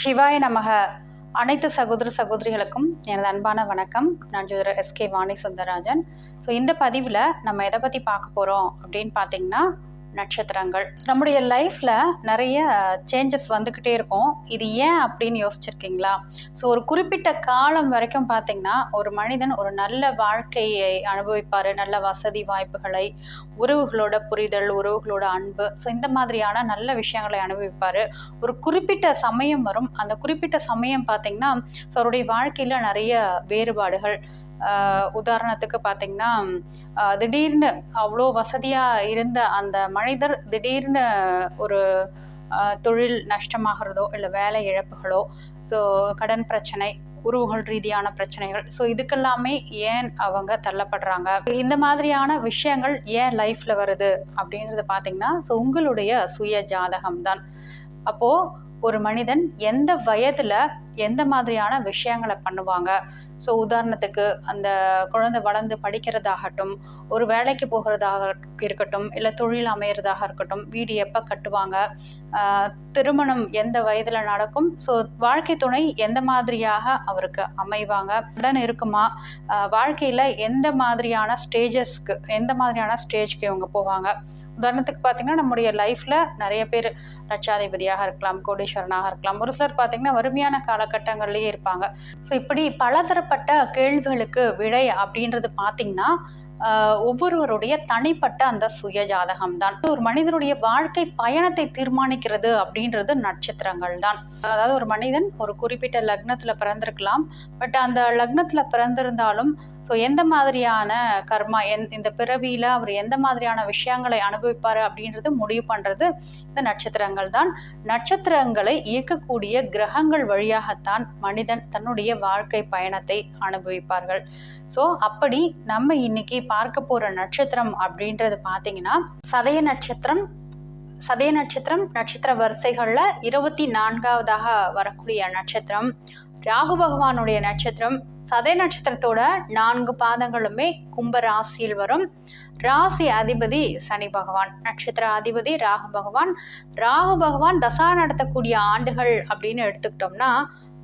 சிவாய நமக. அனைத்து சகோதர சகோதரிகளுக்கும் எனது அன்பான வணக்கம். நான் ஜோதிடர் எஸ்கே வாணி சுந்தரராஜன். ஸோ இந்த பதிவில் நம்ம எதை பற்றி பார்க்க போகிறோம் அப்படின்னு பார்த்தீங்கன்னா நட்சத்திரங்கள். நம்முடைய லைஃப்பில் நிறைய சேஞ்சஸ் வந்துக்கிட்டே இருக்கும். இது ஏன் அப்படின்னு யோசிச்சிருக்கீங்களா? ஸோ ஒரு குறிப்பிட்ட காலம் வரைக்கும் பார்த்தீங்கன்னா ஒரு மனிதன் ஒரு நல்ல வாழ்க்கையை அனுபவிப்பார். நல்ல வசதி வாய்ப்புகளை உறவுகளோட புரிதல் உறவுகளோட அன்பு. ஸோ இந்த மாதிரியான நல்ல விஷயங்களை அனுபவிப்பார். ஒரு குறிப்பிட்ட சமயம் வரும். அந்த குறிப்பிட்ட சமயம் பார்த்தீங்கன்னா ஸோ அவருடைய வாழ்க்கையில் நிறைய வேறுபாடுகள். உதாரணத்துக்கு பார்த்தீங்கன்னா திடீர்னு அவ்வளோ வசதியாக இருந்த அந்த மனிதர் திடீர்னு ஒரு தொழில் நஷ்டமாகிறதோ இல்லை வேலை இழப்புகளோ ஸோ கடன் பிரச்சனை உறவுகள் ரீதியான பிரச்சனைகள் ஸோ இதுக்கெல்லாமே ஏன் அவங்க தள்ளப்படுறாங்க? இந்த மாதிரியான விஷயங்கள் ஏன் லைஃப்பில் வருது? அப்படின்றது பார்த்தீங்கன்னா ஸோ உங்களுடைய சுய ஜாதகம் தான் அப்போது ஒரு மனிதன் எந்த வயதுல எந்த மாதிரியான விஷயங்களை பண்ணுவாங்க? ஸோ உதாரணத்துக்கு அந்த குழந்தை வளர்ந்து படிக்கிறதாகட்டும் ஒரு வேலைக்கு போகிறதாக இருக்கட்டும் இல்லை தொழில் அமையிறதாக இருக்கட்டும் வீடு எப்போ கட்டுவாங்க? திருமணம் எந்த வயதில் நடக்கும்? ஸோ வாழ்க்கை துணை எந்த மாதிரியாக அவருக்கு அமைவாங்க? உடன் இருக்குமா? வாழ்க்கையில் எந்த மாதிரியான ஸ்டேஜஸ்க்கு எந்த மாதிரியான ஸ்டேஜ்க்கு இவங்க போவாங்க? உதாரணத்துக்கு பார்த்தீங்கன்னா நம்முடைய லைஃப்பில் நிறைய பேர் லட்சாதிபதியாக இருக்கலாம் கோடீஸ்வரனாக இருக்கலாம். ஒரு சிலர் பார்த்தீங்கன்னா வறுமையான காலகட்டங்கள்லேயே இருப்பாங்க. ஸோ இப்படி பலதரப்பட்ட கேள்விகளுக்கு விடை அப்படின்றது பார்த்தீங்கன்னா ஒவ்வொருவருடைய தனிப்பட்ட அந்த சுய ஜாதகம் தான். ஒரு மனிதனுடைய வாழ்க்கை பயணத்தை தீர்மானிக்கிறது அப்படின்றது நட்சத்திரங்கள் தான். அதாவது ஒரு மனிதன் ஒரு குறிப்பிட்ட லக்னத்துல பிறந்திருக்கலாம். பட் அந்த லக்னத்துல பிறந்திருந்தாலும் ஸோ எந்த மாதிரியான கர்மா எந் இந்த பிறவியில் அவர் எந்த மாதிரியான விஷயங்களை அனுபவிப்பார் அப்படின்றது முடிவு பண்ணுறது இந்த நட்சத்திரங்கள் தான். நட்சத்திரங்களை இயக்கக்கூடிய கிரகங்கள் வழியாகத்தான் மனிதன் தன்னுடைய வாழ்க்கை பயணத்தை அனுபவிப்பார்கள். ஸோ அப்படி நம்ம இன்னைக்கு பார்க்க போகிற நட்சத்திரம் அப்படின்றது பார்த்தீங்கன்னா சதய நட்சத்திரம் சதய நட்சத்திரம் நட்சத்திர வரிசைகளில் இருபத்தி நான்காவதாக வரக்கூடிய நட்சத்திரம். ராகு பகவானுடைய நட்சத்திரம் சதய நட்சத்திரத்தோட நான்கு பாதங்களுமே கும்ப ராசியில் வரும். ராசி அதிபதி சனி பகவான் நட்சத்திர அதிபதி ராகு பகவான். ராகு பகவான் தசா நடத்தக்கூடிய ஆண்டுகள் அப்படின்னு எடுத்துக்கிட்டோம்னா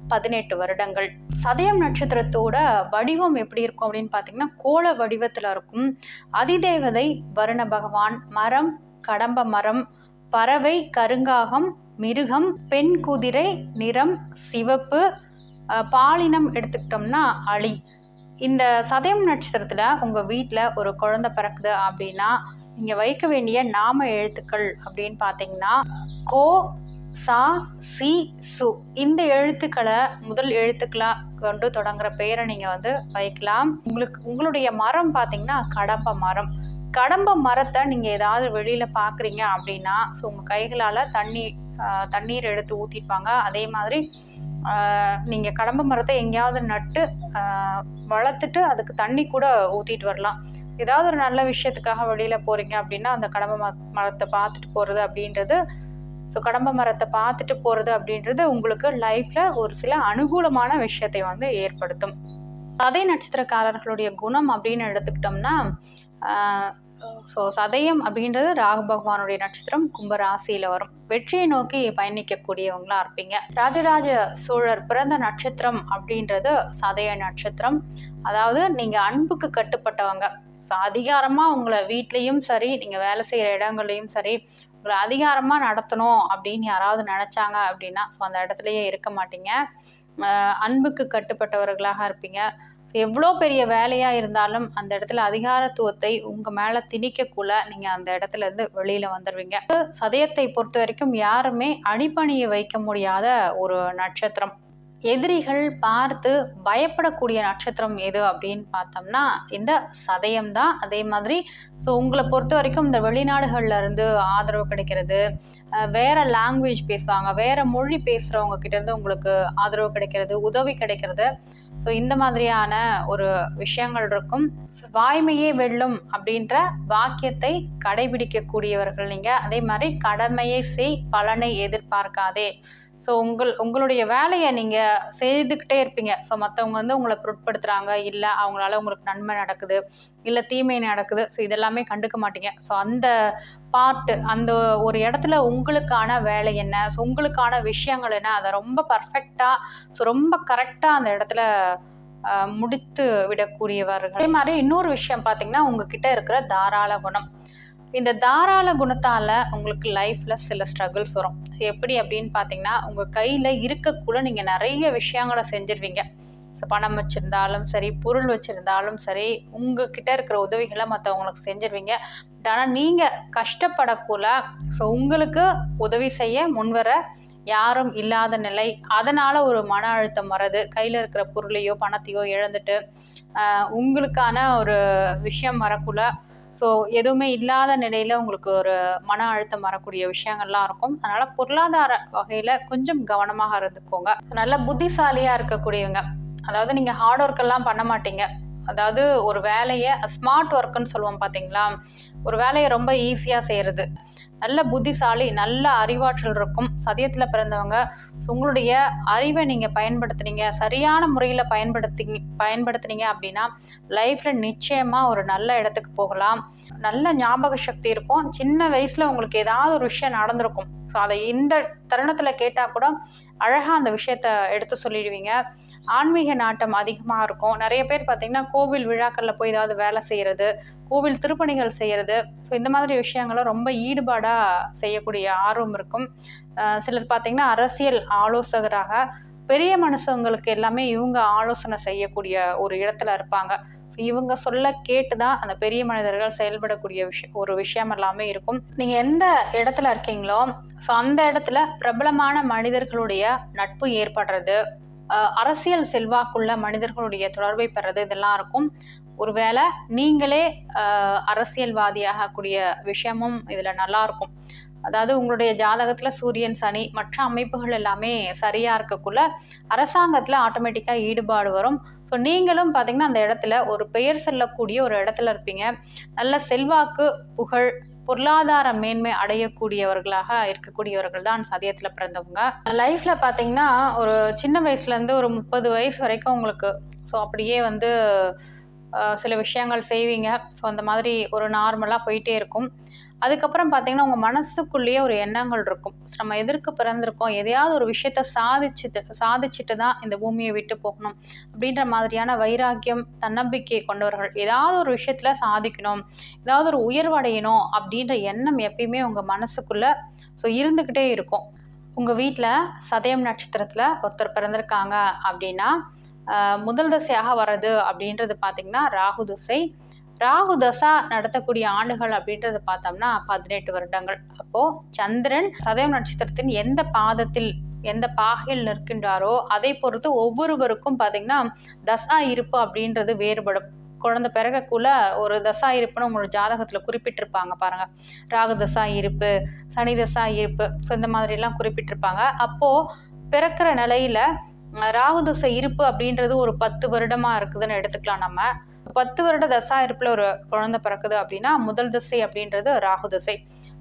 பதினெட்டு வருடங்கள். சதயம் நட்சத்திரத்தோட வடிவம் எப்படி இருக்கும் அப்படின்னு பார்த்தீங்கன்னா கோள வடிவத்தில் இருக்கும். அதிதேவதை வருண பகவான் மரம் கடம்ப மரம் பறவை கருங்காகம் மிருகம் பெண் குதிரை நிறம் சிவப்பு பாலினம் எடுத்துக்கிட்டோம்னா அழி இந்த சதயம் நட்சத்திரத்தில் உங்கள் வீட்டில் ஒரு குழந்தை பிறக்குது அப்படின்னா நீங்கள் வைக்க வேண்டிய நாம எழுத்துக்கள் அப்படின்னு பார்த்தீங்கன்னா கோ சா சி சு. இந்த எழுத்துக்களை முதல் எழுத்துக்களாக கொண்டு தொடங்குற பெயரை நீங்கள் வந்து வைக்கலாம். உங்களுக்கு உங்களுடைய மரம் பார்த்தீங்கன்னா கடம்ப மரம். கடம்ப மரத்தை நீங்கள் ஏதாவது வெளியில் பார்க்குறீங்க அப்படின்னா ஸோ உங்கள் கைகளால் தண்ணி தண்ணீர் எடுத்து ஊற்றிருப்பாங்க அதே மாதிரி நீங்கள் கடம்ப மரத்தை எங்கேயாவது நட்டு வளர்த்துட்டு அதுக்கு தண்ணி கூட ஊற்றிட்டு வரலாம். ஏதாவது ஒரு நல்ல விஷயத்துக்காக வெளியில் போகிறீங்க அப்படின்னா அந்த கடம்ப ம மரத்தை பார்த்துட்டு போகிறது அப்படின்றது ஸோ கடம்ப மரத்தை பார்த்துட்டு போகிறது அப்படின்றது உங்களுக்கு லைஃப்பில் ஒரு சில அனுகூலமான விஷயத்தை வந்து ஏற்படுத்தும். சதை நட்சத்திரக்காரர்களுடைய குணம் அப்படின்னு எடுத்துக்கிட்டோம்னா ஸோ சதயம் அப்படின்றது ராகு பகவானுடைய நட்சத்திரம் கும்ப ராசியில் வரும். வெற்றியை நோக்கி பயணிக்கக்கூடியவங்களா இருப்பீங்க. ராஜராஜ சோழர் பிறந்த நட்சத்திரம் அப்படின்றது சதய நட்சத்திரம். அதாவது நீங்கள் அன்புக்கு கட்டுப்பட்டவங்க. ஸோ அதிகாரமாக உங்களை வீட்லேயும் சரி நீங்கள் வேலை செய்கிற இடங்கள்லையும் சரி உங்களை அதிகாரமாக நடத்தணும் அப்படின்னு யாராவது நினச்சாங்க அப்படின்னா ஸோ அந்த இடத்துலையே இருக்க மாட்டீங்க. அன்புக்கு கட்டுப்பட்டவர்களாக இருப்பீங்க. எவ்வளோ பெரிய வேலையாக இருந்தாலும் அந்த இடத்துல அதிகாரத்துவத்தை உங்கள் மேலே திணிக்கக்குள்ள நீங்கள் அந்த இடத்துல இருந்து வெளியில் வந்துடுவீங்க சதயத்தை பொறுத்த வரைக்கும் யாருமே அடிப்பணியை வைக்க முடியாத ஒரு நட்சத்திரம். எதிரிகள் பார்த்து பயப்படக்கூடிய நட்சத்திரம் எது அப்படின்னு பார்த்தோம்னா இந்த சதயம் தான். அதே மாதிரி ஸோ உங்களை பொறுத்த வரைக்கும் இந்த வெளிநாடுகளில் இருந்து ஆதரவு கிடைக்கிறது வேற லாங்குவேஜ் பேசுவாங்க வேற மொழி பேசுகிறவங்க கிட்டேருந்து உங்களுக்கு ஆதரவு கிடைக்கிறது உதவி கிடைக்கிறது. ஸோ இந்த மாதிரியான ஒரு விஷயங்கள் இருக்கும். வாய்மையே வெல்லும் அப்படின்ற வாக்கியத்தை கடைபிடிக்கக்கூடியவர்கள் நீங்கள் அதே மாதிரி கடமையை செய் பலனை எதிர்பார்க்காதே. ஸோ உங்கள் உங்களுடைய வேலையை நீங்கள் செய்துக்கிட்டே இருப்பீங்க. ஸோ மற்றவங்க வந்து உங்களை பொருட்படுத்துகிறாங்க இல்லை அவங்களால உங்களுக்கு நன்மை நடக்குது. இல்லை தீமை நடக்குது. ஸோ இதெல்லாமே கண்டுக்க மாட்டீங்க. ஸோ அந்த பார்ட்டு அந்த ஒரு இடத்துல உங்களுக்கான வேலை என்ன? ஸோ உங்களுக்கான விஷயங்கள் என்ன? அதை ரொம்ப பர்ஃபெக்டாக ஸோ ரொம்ப கரெக்டாக அந்த இடத்துல முடித்து விடக்கூடியவர்கள். அதே மாதிரி இன்னொரு விஷயம் பார்த்தீங்கன்னா உங்ககிட்ட இருக்கிற தாராள குணம். இந்த தாராள குணத்தால் உங்களுக்கு லைஃப்பில் சில ஸ்ட்ரகிள்ஸ் வரும். எப்படி அப்படின்னு பார்த்தீங்கன்னா உங்கள் கையில் இருக்கக்குள்ள நீங்கள் நிறைய விஷயங்களை செஞ்சிருவீங்க. பணம் வச்சுருந்தாலும் சரி பொருள் வச்சுருந்தாலும் சரி உங்ககிட்ட இருக்கிற உதவிகளை மற்றவங்களுக்கு செஞ்சிருவீங்க. பட் ஆனால் நீங்கள் கஷ்டப்படக்குள்ள ஸோ உங்களுக்கு உதவி செய்ய முன்வர யாரும் இல்லாத நிலை அதனால் ஒரு மன அழுத்தம் வர்றது கையில் இருக்கிற பொருளையோ பணத்தையோ இழந்துட்டு உங்களுக்கான ஒரு விஷயம் வரக்குள்ள ஸோ எதுவுமே இல்லாத நிலையில் உங்களுக்கு ஒரு மன அழுத்தம் வரக்கூடிய விஷயங்கள்லாம் இருக்கும். அதனால் பொருளாதார வகையில் கொஞ்சம் கவனமாக இருந்துக்கோங்க. நல்ல புத்திசாலியாக இருக்கக்கூடியவங்க. அதாவது நீங்கள் ஹார்ட் ஒர்க் எல்லாம் பண்ண மாட்டீங்க. அதாவது ஒரு வேலையை ஸ்மார்ட் ஒர்க்குன்னு சொல்லுவோம் பார்த்தீங்களா ஒரு வேலையை ரொம்ப ஈஸியாக செய்கிறது நல்ல புத்திசாலி நல்ல அறிவாற்றல் இருக்கும். சதயத்தில் பிறந்தவங்க உங்களுடைய அறிவை நீங்கள் பயன்படுத்துனீங்க சரியான முறையில் பயன்படுத்தி பயன்படுத்துனீங்க அப்படின்னா லைஃப்பில் நிச்சயமாக ஒரு நல்ல இடத்துக்கு போகலாம். நல்ல ஞாபக சக்தி இருக்கும். சின்ன வயசில் உங்களுக்கு ஏதாவது ஒரு விஷயம் நடந்திருக்கும். ஸோ அதை இந்த தருணத்தில் கேட்டால் கூட அழகாக அந்த விஷயத்த எடுத்து சொல்லிடுவீங்க. ஆன்மீக நாட்டம் அதிகமாக இருக்கும். நிறைய பேர் பார்த்திங்கன்னா கோவில் விழாக்களில் போய் ஏதாவது வேலை செய்கிறது கோவில் திருப்பணிகள் செய்கிறது ஸோ இந்த மாதிரி விஷயங்களும் ரொம்ப ஈடுபாடாக செய்யக்கூடிய ஆர்வம் இருக்கும். சிலர் பார்த்திங்கன்னா அரசியல் ஆலோசகராக பெரிய மனுஷங்களுக்கு எல்லாமே இவங்க ஆலோசனை செய்யக்கூடிய ஒரு இடத்துல இருப்பாங்க. இவங்க சொல்ல கேட்டு தான் அந்த பெரிய மனிதர்கள் செயல்படக்கூடிய விஷயம் ஒரு விஷயம் எல்லாமே இருக்கும். நீங்கள் எந்த இடத்துல இருக்கீங்களோ ஸோ அந்த இடத்துல பிரபலமான மனிதர்களுடைய நட்பு ஏற்படுறது அரசியல் செல்வாக்குள்ள மனிதர்களுடைய தொடர்பை பெறது இதெல்லாம் இருக்கும். ஒருவேளை நீங்களே அஹ், அரசியல்வாதியாக கூடிய விஷயமும் இதில் நல்லா இருக்கும். அதாவது உங்களுடைய ஜாதகத்தில் சூரியன் சனி மற்ற அமைப்புகள் எல்லாமே சரியாக இருக்கக்குள்ள அரசாங்கத்தில் ஆட்டோமேட்டிக்காக ஈடுபாடு வரும். ஸோ நீங்களும் பார்த்தீங்கன்னா அந்த இடத்துல ஒரு பெயர் செல்லக்கூடிய ஒரு இடத்துல இருப்பீங்க. நல்ல செல்வாக்கு புகழ் பொருளாதார மேன்மை அடையக்கூடியவர்களாக இருக்கக்கூடியவர்கள் தான் சதயத்தில் பிறந்தவங்க. லைஃப்பில் பார்த்தீங்கன்னா ஒரு சின்ன வயசுலேருந்து ஒரு முப்பது வயசு வரைக்கும் உங்களுக்கு ஸோ அப்படியே வந்து சில விஷயங்கள் செய்வீங்க. ஸோ அந்த மாதிரி ஒரு நார்மலாக போயிட்டே இருக்கும். அதுக்கப்புறம் பார்த்தீங்கன்னா உங்கள் மனசுக்குள்ளேயே ஒரு எண்ணங்கள் இருக்கும். நம்ம எதற்கு பிறந்திருக்கோம்? எதையாவது ஒரு விஷயத்த சாதிச்சுட்டு சாதிச்சுட்டு தான் இந்த பூமியை விட்டு போகணும். அப்படின்ற மாதிரியான வைராக்கியம் தன்னம்பிக்கை கொண்டவர்கள் ஏதாவது ஒரு விஷயத்தில் சாதிக்கணும். ஏதாவது ஒரு உயர்வடையணும் அப்படின்ற எண்ணம் எப்பயுமே உங்கள் மனசுக்குள்ளே ஸோ இருந்துக்கிட்டே இருக்கும். உங்கள் வீட்டில் சதயம் நட்சத்திரத்தில் ஒருத்தர் பிறந்திருக்காங்க அப்படின்னா முதல் தசையாக வர்றது அப்படின்றது பார்த்திங்கன்னா ராகு திசை. ராகு தசா நடத்தக்கூடிய ஆண்டுகள் அப்படின்றது பார்த்தோம்னா பதினெட்டு வருடங்கள். அப்போது சந்திரன் சதயம் நட்சத்திரத்தின் எந்த பாதத்தில் எந்த பாகையில் நிற்கின்றாரோ அதை பொறுத்து ஒவ்வொருவருக்கும் பார்த்தீங்கன்னா தசா இருப்பு அப்படின்றது வேறுபடும். குழந்தை பிறகக்குள்ள ஒரு தசா இருப்புன்னு உங்களோட ஜாதகத்தில் குறிப்பிட்டிருப்பாங்க பாருங்க. ராகு தசா இருப்பு சனி தசா இருப்பு ஸோ இந்த மாதிரிலாம் குறிப்பிட்டிருப்பாங்க. அப்போது பிறக்கிற நிலையில ராகு தசை இருப்பு அப்படின்றது ஒரு பத்து வருடமா இருக்குதுன்னு எடுத்துக்கலாம் நம்ம. பத்து வருட தசா இருப்பில் ஒரு குழந்தை பிறக்குது அப்படின்னா முதல் திசை அப்படின்றது ராகு திசை.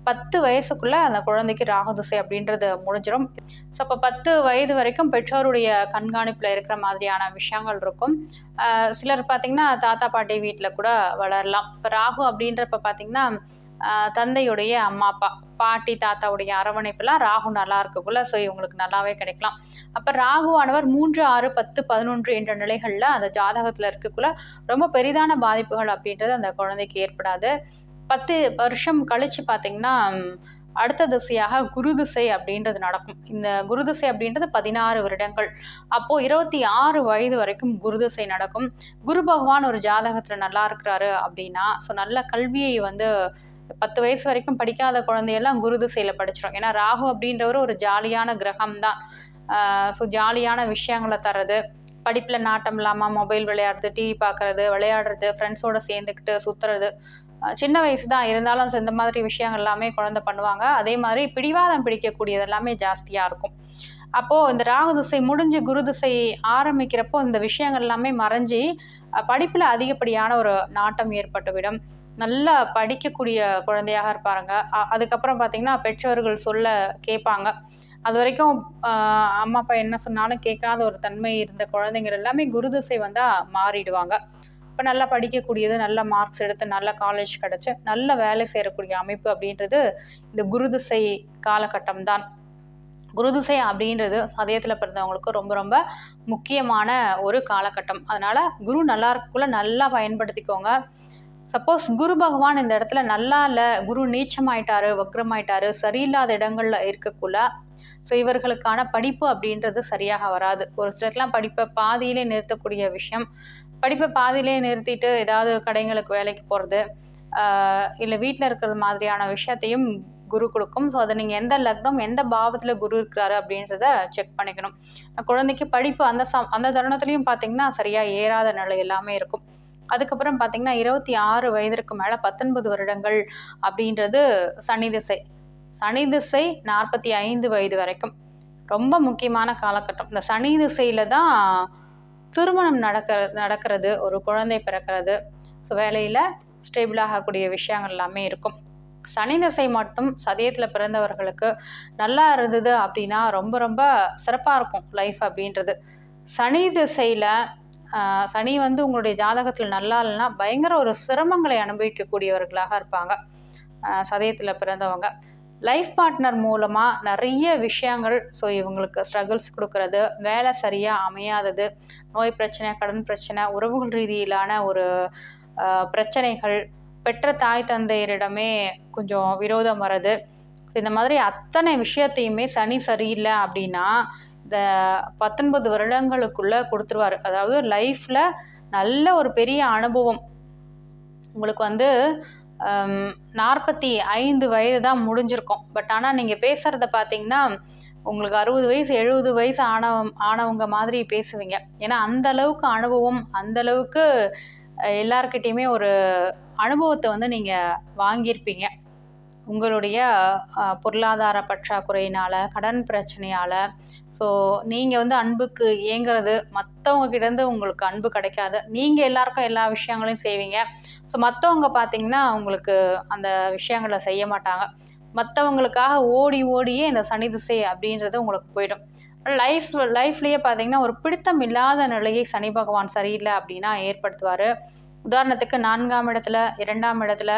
பத்து வயசுக்குள்ள அந்த குழந்தைக்கு ராகு திசை அப்படின்றது முடிஞ்சிடும் ஸோ அப்போ பத்து வயது வரைக்கும் பெற்றோருடைய கண்காணிப்பில் இருக்கிற மாதிரியான விஷயங்கள் இருக்கும். சிலர் பார்த்தீங்கன்னா தாத்தா பாட்டி வீட்டில் கூட வளரலாம். இப்போ ராகு அப்படின்றப்ப பார்த்தீங்கன்னா தந்தையுடைய அம்மா அப்பா பாட்டி தாத்தாவுடைய அரவணைப்புலாம் ராகு நல்லா இருக்கக்குள்ள ஸோ இவங்களுக்கு நல்லாவே கிடைக்கலாம். அப்போ ராகுவானவர் மூன்று ஆறு பத்து பதினொன்று என்ற நிலைகளில் அந்த ஜாதகத்தில் இருக்கக்குள்ள ரொம்ப பெரிதான பாதிப்புகள் அப்படின்றது அந்த குழந்தைக்கு ஏற்படாது. பத்து வருஷம் கழித்து பார்த்தீங்கன்னா அடுத்த திசையாக குரு திசை அப்படின்றது நடக்கும். இந்த குரு திசை அப்படின்றது பதினாறு வருடங்கள். அப்போ இருபத்தி ஆறு வயது வரைக்கும் குரு திசை நடக்கும். குரு பகவான் ஒரு ஜாதகத்தில் நல்லா இருக்கிறாரு அப்படின்னா ஸோ நல்ல கல்வியை வந்து பத்து வயசு வரைக்கும் படிக்காத குழந்தையெல்லாம் குரு திசையில படிச்சிடும் ஏன்னா ராகு அப்படின்றவர் ஒரு ஜாலியான கிரகம் தான் ஸோ ஜாலியான விஷயங்களை தர்றது படிப்பில் நாட்டம் இல்லாமல் மொபைல் விளையாடுறது டிவி பார்க்கறது விளையாடுறது ஃப்ரெண்ட்ஸோட சேர்ந்துக்கிட்டு சுற்றுறது சின்ன வயசு தான் இருந்தாலும் இந்த மாதிரி விஷயங்கள் எல்லாமே குழந்தை பண்ணுவாங்க. அதே மாதிரி பிடிவாதம் பிடிக்கக்கூடியது எல்லாமே ஜாஸ்தியாக இருக்கும். அப்போது இந்த ராகு திசை முடிஞ்சு குரு திசை ஆரம்பிக்கிறப்போ இந்த விஷயங்கள் எல்லாமே மறைஞ்சி படிப்பில் அதிகப்படியான ஒரு நாட்டம் ஏற்பட்டுவிடும். நல்லா படிக்கக்கூடிய குழந்தையாக இருப்பாருங்க. அதுக்கப்புறம் பார்த்தீங்கன்னா பெற்றோர்கள் சொல்ல கேட்பாங்க. அது வரைக்கும் அம்மா அப்பா என்ன சொன்னாலும் கேட்காத ஒரு தன்மை இருந்த குழந்தைங்கள் எல்லாமே குருதிசை வந்தால் மாறிடுவாங்க. இப்போ நல்லா படிக்கக்கூடியது நல்ல மார்க்ஸ் எடுத்து நல்ல காலேஜ் கிடச்சி நல்ல வேலை செய்யக்கூடிய அமைப்பு அப்படின்றது இந்த குருதிசை காலகட்டம் தான். குருதிசை அப்படின்றது சதயத்தில் பிறந்தவங்களுக்கு ரொம்ப ரொம்ப முக்கியமான ஒரு காலகட்டம். அதனால் குரு நல்லா இருக்குள்ள நல்லா பயன்படுத்திக்கோங்க. சப்போஸ் குரு பகவான் இந்த இடத்துல நல்லா இல்லை குரு நீச்சமாயிட்டாரு வக்ரமாயிட்டாரு சரியில்லாத இடங்கள்ல இருக்கக்குள்ள ஸோ இவர்களுக்கான படிப்பு அப்படின்றது சரியாக வராது. ஒரு சிலர்லாம் படிப்பை பாதியிலே நிறுத்தக்கூடிய விஷயம். படிப்பை பாதியிலே நிறுத்திட்டு ஏதாவது கடைங்களுக்கு வேலைக்கு போகிறது இல்லை வீட்டில் இருக்கிறது மாதிரியான விஷயத்தையும் குரு கொடுக்கும். ஸோ அதை நீங்கள் எந்த லக்னம் எந்த பாவத்தில் குரு இருக்கிறாரு அப்படின்றத செக் பண்ணிக்கணும். குழந்தைக்கு படிப்பு அந்த சம் அந்த தருணத்துலையும் பார்த்தீங்கன்னா சரியாக ஏறாத நிலை எல்லாமே இருக்கும். அதுக்கப்புறம் பார்த்தீங்கன்னா இருபத்தி ஆறு வயதிற்கு மேலே பத்தொன்பது வருடங்கள் அப்படின்றது சனி திசை. சனி திசை நாற்பத்தி ஐந்து வயது வரைக்கும். ரொம்ப முக்கியமான காலகட்டம். இந்த சனி திசையில் தான் திருமணம் நடக்கிற நடக்கிறது ஒரு குழந்தை பிறக்கிறது. ஸோ வேலையில் ஸ்டேபிள் ஆகக்கூடிய விஷயங்கள் எல்லாமே இருக்கும். சனி திசை மட்டும் சதயத்தில் பிறந்தவர்களுக்கு நல்லா இருந்தது அப்படின்னா ரொம்ப ரொம்ப சிறப்பாக இருக்கும் லைஃப் அப்படின்றது. சனி திசையில் சனி வந்து உங்களுடைய ஜாதகத்தில் நல்லா இல்லைன்னா பயங்கர ஒரு சிரமங்களை அனுபவிக்கக்கூடியவர்களாக இருப்பாங்க. சதயத்தில் பிறந்தவங்க. லைஃப் பார்ட்னர் மூலமாக நிறைய விஷயங்கள் ஸோ இவங்களுக்கு ஸ்ட்ரகிள்ஸ் கொடுக்கறது வேலை சரியாக அமையாதது நோய் பிரச்சனை கடன் பிரச்சனை உறவுகள் ரீதியிலான ஒரு பிரச்சனைகள் பெற்ற தாய் தந்தையரிடமே கொஞ்சம் விரோதம் வர்றது. இந்த மாதிரி அத்தனை விஷயத்தையுமே சனி சரியில்லை அப்படின்னா இந்த பத்தொன்பது வருடங்களுக்குள்ளே கொடுத்துருவாரு. அதாவது லைஃப்பில் நல்ல ஒரு பெரிய அனுபவம். உங்களுக்கு வந்து நாற்பத்தி ஐந்து வயது தான் முடிஞ்சிருக்கும். பட் ஆனால் நீங்கள் பேசுகிறத பார்த்தீங்கன்னா உங்களுக்கு அறுபது வயசு எழுபது வயசு ஆனவ ஆனவங்க மாதிரி பேசுவீங்க. ஏன்னா அந்த அளவுக்கு அனுபவம் அந்த அளவுக்கு எல்லார்கிட்டேயுமே ஒரு அனுபவத்தை வந்து நீங்கள் வாங்கியிருப்பீங்க. உங்களுடைய பொருளாதார பற்றாக்குறையினால் கடன் பிரச்சனையால் ஸோ நீங்கள் வந்து அன்புக்கு ஏங்குறது மற்றவங்க கிட்டேருந்து உங்களுக்கு அன்பு கிடைக்காது. நீங்கள் எல்லாருக்கும் எல்லா விஷயங்களையும் செய்வீங்க. ஸோ மற்றவங்க பார்த்தீங்கன்னா உங்களுக்கு அந்த விஷயங்களை செய்ய மாட்டாங்க. மற்றவங்களுக்காக ஓடி ஓடியே இந்த சனி திசை அப்படின்றது உங்களுக்கு போயிடும். லைஃப் லைஃப்லேயே பார்த்தீங்கன்னா ஒரு பிடித்தம் இல்லாத நிலையை சனி பகவான் சரியில்லை அப்படின்னா ஏற்படுத்துவார். உதாரணத்துக்கு நான்காம் இடத்துல இரண்டாம் இடத்துல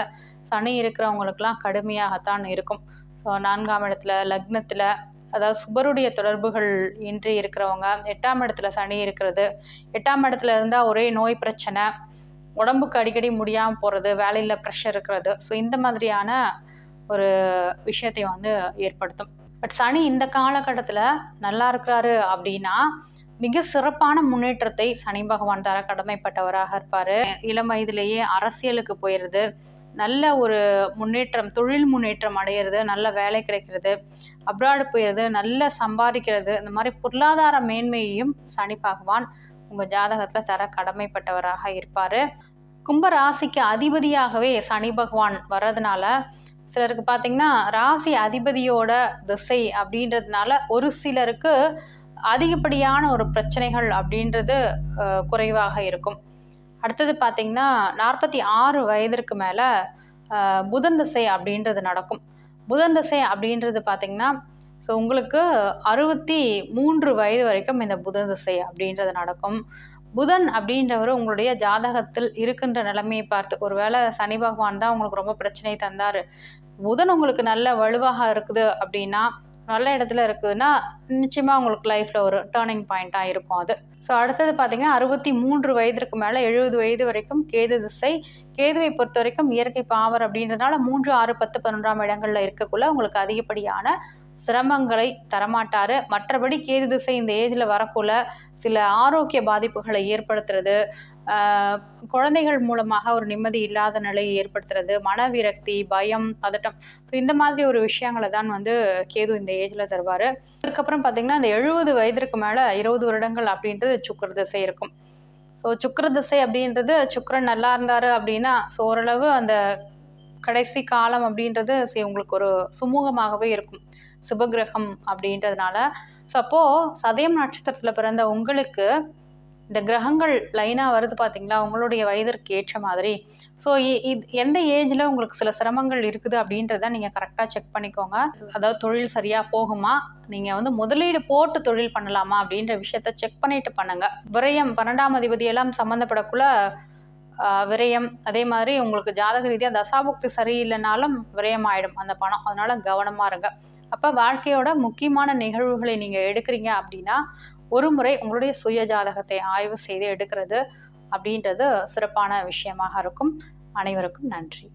சனி இருக்கிறவங்களுக்கெல்லாம் கடுமையாகத்தான் இருக்கும். ஸோ நான்காம் இடத்துல லக்னத்தில் அதாவது சுபருடைய தொடர்புகள் இன்றி இருக்கிறவங்க. எட்டாம் இடத்துல சனி இருக்கிறது. எட்டாம் இடத்துல இருந்தால் ஒரே நோய் பிரச்சனை. உடம்புக்கு அடிக்கடி முடியாமல் போகிறது வேலையில் ப்ரெஷர் இருக்கிறது. ஸோ இந்த மாதிரியான ஒரு விஷயத்தை வந்து ஏற்படுத்தும். பட் சனி இந்த காலகட்டத்தில் நல்லா இருக்கிறாரு அப்படின்னா மிக சிறப்பான முன்னேற்றத்தை சனி பகவான் தர கடமைப்பட்டவராக இருப்பார். இளம் வயதிலேயே அரசியலுக்கு போயிடுது நல்ல ஒரு முன்னேற்றம் தொழில் முன்னேற்றம் அடையிறது நல்ல வேலை கிடைக்கிறது அப்ராடு போயிடுறது நல்ல சம்பாதிக்கிறது இந்த மாதிரி பொருளாதார மேன்மையையும் சனி பகவான் உங்கள் ஜாதகத்தில் தர கடமைப்பட்டவராக இருப்பார். கும்ப ராசிக்கு அதிபதியாகவே சனி பகவான் வர்றதுனால சிலருக்கு பார்த்தீங்கன்னா ராசி அதிபதியோட திசை அப்படின்றதுனால ஒரு சிலருக்கு அதிகப்படியான ஒரு பிரச்சனைகள் அப்படின்றது குறைவாக இருக்கும். அடுத்தது பார்த்திங்கன்னா நாற்பத்தி ஆறு வயதிற்கு மேலே புதன் திசை அப்படின்றது நடக்கும். புதன் திசை அப்படின்றது பார்த்திங்கன்னா ஸோ உங்களுக்கு அறுபத்தி மூன்று வயது வரைக்கும் இந்த புதன் திசை அப்படின்றது நடக்கும். புதன் அப்படின்றவர் உங்களுடைய ஜாதகத்தில் இருக்கின்ற நிலைமையை பார்த்து ஒருவேளை சனி பகவான் தான் உங்களுக்கு ரொம்ப பிரச்சனையை தந்தார். புதன் உங்களுக்கு நல்ல வலுவாக இருக்குது அப்படின்னா நல்ல இடத்துல இருக்குதுன்னா நிச்சயமாக உங்களுக்கு லைஃப்பில் ஒரு டேர்னிங் பாயிண்ட்டாக இருக்கும் அது. ஸோ அடுத்தது பார்த்தீங்கன்னா அறுபத்தி மூன்று வயதிற்கு மேலே எழுபது வயது வரைக்கும் கேது திசை கேதுவை பொறுத்த வரைக்கும் இயற்கை பாவர் அப்படின்றதுனால மூன்று ஆறு பத்து பன்னெண்டாம் இடங்களில் இருக்கக்குள்ள உங்களுக்கு அதிகப்படியான சிரமங்களை தரமாட்டார். மற்றபடி கேது திசை இந்த ஏஜில் வரக்குள்ள சில ஆரோக்கிய பாதிப்புகளை ஏற்படுத்துறது குழந்தைகள் மூலமாக ஒரு நிம்மதி இல்லாத நிலையை ஏற்படுத்துறது மனவிரக்தி பயம் பதட்டம். ஸோ இந்த மாதிரி ஒரு விஷயங்களை தான் வந்து கேது இந்த ஏஜில் தருவார். அதுக்கப்புறம் பார்த்திங்கன்னா இந்த எழுபது வயதிற்கு மேலே இருபது வருடங்கள் அப்படின்றது சுக்கர திசை இருக்கும். ஸோ சுக்கர திசை அப்படின்றது சுக்கரன் நல்லா இருந்தார் அப்படின்னா ஸோ ஓரளவு அந்த கடைசி காலம் அப்படின்றது உங்களுக்கு ஒரு சுமூகமாகவே இருக்கும். சுபகிரகம் அப்படின்றதுனால. ஸோ அப்போது சதயம் நட்சத்திரத்தில் பிறந்த உங்களுக்கு இந்த கிரகங்கள் லைனாக வருது பார்த்தீங்களா உங்களுடைய வயதிற்கு ஏற்ற மாதிரி. ஸோ இது எந்த ஏஜில் உங்களுக்கு சில சிரமங்கள் இருக்குது அப்படின்றத நீங்கள் கரெக்டாக செக் பண்ணிக்கோங்க. அதாவது தொழில் சரியாக போகுமா? நீங்கள் வந்து முதலீடு போட்டு தொழில் பண்ணலாமா அப்படின்ற விஷயத்த செக் பண்ணிட்டு பண்ணுங்க. விரயம் பன்னெண்டாம் அதிபதியெல்லாம் சம்மந்தப்படக்குள்ள விரயம். அதே மாதிரி உங்களுக்கு ஜாதக ரீதியாக தசாபுக்தி சரியில்லைனாலும் விரயம் ஆயிடும் அந்த பணம். அதனால கவனமாக இருங்க. அப்போ வாழ்க்கையோட முக்கியமான நிகழ்வுகளை நீங்கள் எடுக்கிறீங்க அப்படின்னா ஒரு முறை உங்களுடைய சுய ஜாதகத்தை ஆய்வு செய்து எடுக்கிறது அப்படின்றது சிறப்பான விஷயமாக இருக்கும். அனைவருக்கும் நன்றி.